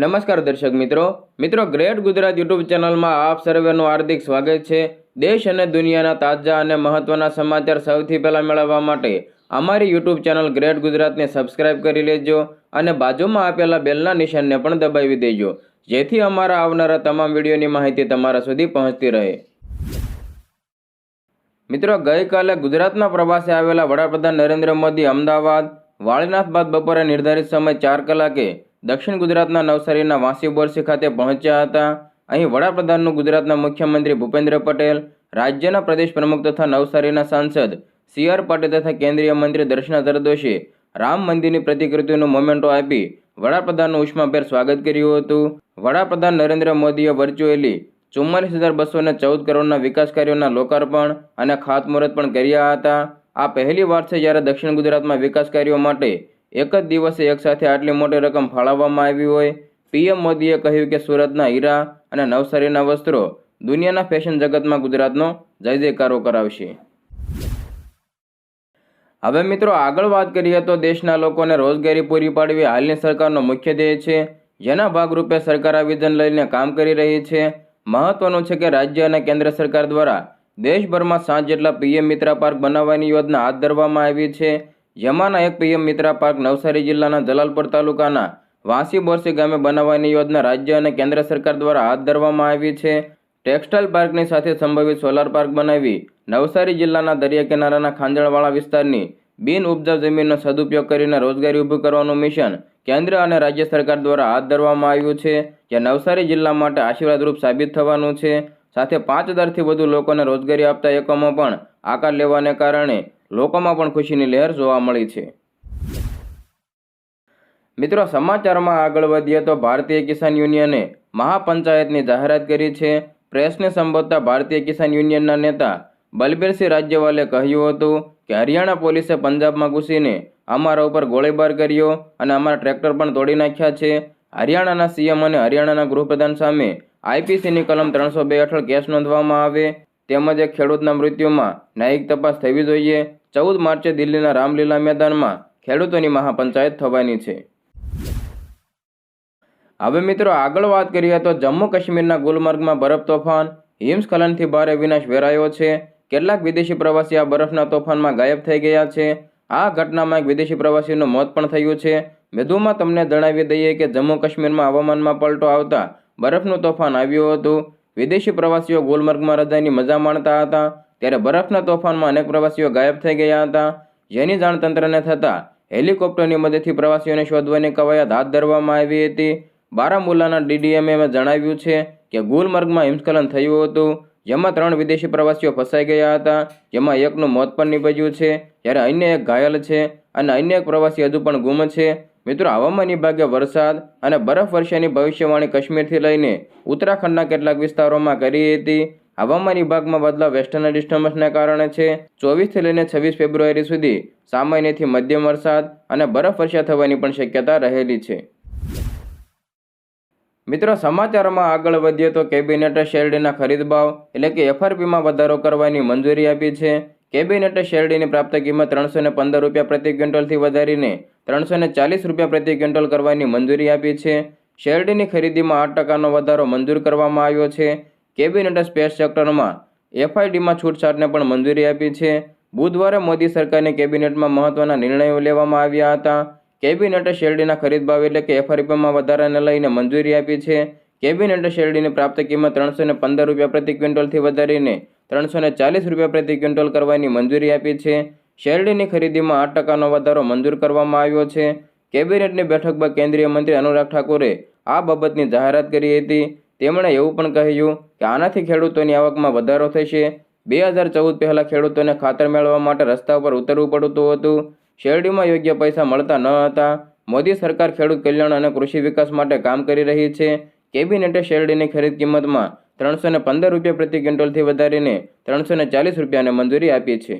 નમસ્કાર દર્શક મિત્રો. મિત્રો, ગ્રેટ ગુજરાત યુટ્યુબ ચેનલમાં આપ સર્વેનું હાર્દિક સ્વાગત છે. દેશ અને દુનિયાના તાજા અને મહત્ત્વના સમાચાર સૌથી પહેલાં મેળવવા માટે અમારી યુટ્યુબ ચેનલ ગ્રેટ ગુજરાતને સબસ્ક્રાઇબ કરી લેજો અને બાજુમાં આપેલા બેલના નિશાનને પણ દબાવી દેજો. જેથી અમારા આવનારા તમામ વિડીયોની માહિતી તમારા સુધી પહોંચતી રહે. મિત્રો, ગઈકાલે ગુજરાતના પ્રવાસે આવેલા વડાપ્રધાન નરેન્દ્ર મોદી અમદાવાદ, વાળીનાથ બાદ બપોરે નિર્ધારિત સમય ચાર કલાકે દક્ષિણ ગુજરાતના નવસારીના વાંસી બોરસી ખાતે પહોંચ્યા હતા. અહીં વડાપ્રધાનનું ગુજરાતના મુખ્યમંત્રી ભૂપેન્દ્ર પટેલ, રાજ્યના પ્રદેશ પ્રમુખ તથા નવસારીના સાંસદ સી આર પાટીલ તથા કેન્દ્રીય મંત્રી દર્શના જરદોશી રામ મંદિરની પ્રતિકૃતિનું મોમેન્ટો આપી વડાપ્રધાનનું ઉષ્માભેર સ્વાગત કર્યું હતું. વડાપ્રધાન નરેન્દ્ર મોદીએ વર્ચ્યુઅલી ચુમ્માલીસ હજાર બસો ને ચૌદ કરોડના વિકાસ કાર્યોના લોકાર્પણ અને ખાતમુહૂર્ત પણ કર્યા હતા. આ પહેલી વાર છે જ્યારે દક્ષિણ ગુજરાતમાં વિકાસ કાર્યો માટે એક જ દિવસે એકસાથે આટલી મોટી રકમ ફાળવવામાં આવી હોય, પીએમ મોદીએ કહ્યું કે સુરતના હીરા અને નવસારીના વસ્ત્રો દુનિયાના ફેશન જગતમાં ગુજરાતનો જય જયકારો કરાવશે. હવે મિત્રો આગળ વાત કરીએ તો દેશના લોકોને રોજગારી પૂરી પાડવી હાલની સરકારનો મુખ્ય ધ્યેય છે. જેના ભાગરૂપે સરકાર આ વિઝન લઈને કામ કરી રહી છે. મહત્વનું છે કે રાજ્ય અને કેન્દ્ર સરકાર દ્વારા દેશભરમાં સાત જેટલા પીએમ મિત્રા પાર્ક બનાવવાની યોજના હાથ ધરવામાં આવી છે. જેમાંના એક પીએમ મિત્રા પાર્ક નવસારી જિલ્લાના જલાલપુર તાલુકાના વાંસી બોરસી ગામે બનાવવાની યોજના રાજ્ય અને કેન્દ્ર સરકાર દ્વારા હાથ ધરવામાં આવી છે. ટેક્સટાઇલ પાર્કની સાથે સંભવિત સોલાર પાર્ક બનાવી નવસારી જિલ્લાના દરિયા કિનારાના ખાંજણવાળા વિસ્તારની બિન ઉપજાઉ જમીનનો સદુપયોગ કરીને રોજગારી ઊભી કરવાનું મિશન કેન્દ્ર અને રાજ્ય સરકાર દ્વારા હાથ ધરવામાં આવ્યું છે, જે નવસારી જિલ્લા માટે આશીર્વાદરૂપ સાબિત થવાનું છે. સાથે પાંચ હજારથી વધુ લોકોને રોજગારી આપતા એકમો પણ આકાર લેવાને કારણે લોકોમાં પણ ખુશીની લહેર જોવા મળી છે. મિત્રો, સમાચારમાં આગળ વધીએ તો ભારતીય કિસાન યુનિયને મહાપંચાયતની જાહેરાત કરી છે. પ્રેસને સંબોધતા ભારતીય કિસાન યુનિયનના નેતા બલબીરસિંહ રાજ્યવાલે કહ્યું હતું કે, હરિયાણા પોલીસે પંજાબમાં ઘૂસીને અમારા ઉપર ગોળીબાર કર્યો અને અમારા ટ્રેક્ટર પણ તોડી નાખ્યા છે. હરિયાણાના સીએમ અને હરિયાણાના ગૃહપ્રધાન સામે આઈપીસીની કલમ ત્રણસો બે હેઠળ કેસ નોંધવામાં આવે, તેમજ એક ખેડૂતના મૃત્યુમાં ન્યાયિક તપાસ થવી જોઈએ. ચૌદ માર્ચે દિલ્હીના રામલીલા મેદાનમાં ખેડૂતોની મહાપંચાયત થવાની છે. હવે મિત્રો આગળ વાત કરીએ તો જમ્મુ કાશ્મીરના ગુલમર્ગમાં બરફ તોફાન હિમસ્ખલનથી ભારે વિનાશ વેરાયો છે. કેટલાક વિદેશી પ્રવાસી આ બરફના તોફાનમાં ગાયબ થઈ ગયા છે. આ ઘટનામાં એક વિદેશી પ્રવાસીનું મોત પણ થયું છે. વધુમાં તમને જણાવી દઈએ કે જમ્મુ કાશ્મીરમાં હવામાનમાં પલટો આવતા બરફનું તોફાન આવ્યું હતું. વિદેશી પ્રવાસીઓ ગુલમર્ગમાં રજાની મજા માણતા હતા. ત્યારે બરફના તોફાનમાં અનેક પ્રવાસીઓ ગાયબ થઈ ગયા હતા. જેની જાણ તંત્રને થતાં હેલિકોપ્ટરની મદદથી પ્રવાસીઓને શોધવાની કવાયત હાથ ધરવામાં આવી હતી. બારામુલ્લાના ડીડીએમએ જણાવ્યું છે કે ગુલમર્ગમાં હિમસ્ખલન થયું હતું, જેમાં ત્રણ વિદેશી પ્રવાસીઓ ફસાઈ ગયા હતા. જેમાં એકનું મોત પણ નીપજ્યું છે. જ્યારે અન્ય એક ઘાયલ છે અને અન્ય એક પ્રવાસી હજુ પણ ગુમ છે. મિત્રો, હવામાન વિભાગે વરસાદ અને બરફવર્ષાની ભવિષ્યવાણી કાશ્મીરથી લઈને ઉત્તરાખંડના કેટલાક વિસ્તારોમાં કરી હતી. હવામાન વિભાગમાં બદલાવ વેસ્ટર્ન ડિસ્ટર્બન્સને કારણે છે. ચોવીસથી લઈને છવ્વીસ ફેબ્રુઆરી સુધી સામાન્યથી મધ્યમ વરસાદ અને બરફવર્ષા થવાની પણ શક્યતા રહેલી છે. મિત્રો, સમાચારમાં આગળ વધીએ તો કેબિનેટે શેરડીના ખરીદ ભાવ એટલે કે એફઆરપીમાં વધારો કરવાની મંજૂરી આપી છે. કેબિનેટે શેરડીની પ્રાપ્ત કિંમત ત્રણસો ને પંદર રૂપિયા પ્રતિ ક્વિન્ટલથી વધારીને ત્રણસો ને ચાલીસ રૂપિયા પ્રતિ ક્વિન્ટલ કરવાની મંજૂરી આપી છે. શેરડીની ખરીદીમાં આઠ ટકાનો વધારો મંજૂર કરવામાં આવ્યો છે. કેબિનેટે સ્પેસ સેક્ટરમાં એફઆઈડીમાં છૂટછાટને પણ મંજૂરી આપી છે. બુધવારે મોદી સરકારની કેબિનેટમાં મહત્વના નિર્ણયો લેવામાં આવ્યા હતા. કેબિનેટે શેરડીના ખરીદ ભાવ એટલે કે એફઆરપીમાં વધારાને લઈને મંજૂરી આપી છે. કેબિનેટે શેરડીની પ્રાપ્ત કિંમત ત્રણસો પંદર રૂપિયા પ્રતિ ક્વિન્ટલથી વધારીને ત્રણસો ને ચાલીસ રૂપિયા પ્રતિ ક્વિન્ટલ કરવાની મંજૂરી આપી છે. શેરડીની ખરીદીમાં આઠ ટકાનો વધારો મંજૂર કરવામાં આવ્યો છે. કેબિનેટની બેઠક બાદ કેન્દ્રીય મંત્રી અનુરાગ ઠાકુરે આ બાબતની જાહેરાત કરી હતી. તેમણે એવું પણ કહ્યું કે આનાથી ખેડૂતોની આવકમાં વધારો થશે. બે હજાર ચૌદ પહેલાં ખેડૂતોને ખાતર મેળવવા માટે રસ્તા પર ઉતરવું પડતું હતું. શેરડીમાં યોગ્ય પૈસા મળતા ન હતા. મોદી સરકાર ખેડૂત કલ્યાણ અને કૃષિ વિકાસ માટે કામ કરી રહી છે. કેબિનેટે શેરડીની ખરીદ કિંમતમાં ત્રણસો પંદર રૂપિયા પ્રતિ ક્વિન્ટલથી વધારીને ત્રણસો ચાલીસ રૂપિયાને મંજૂરી આપી છે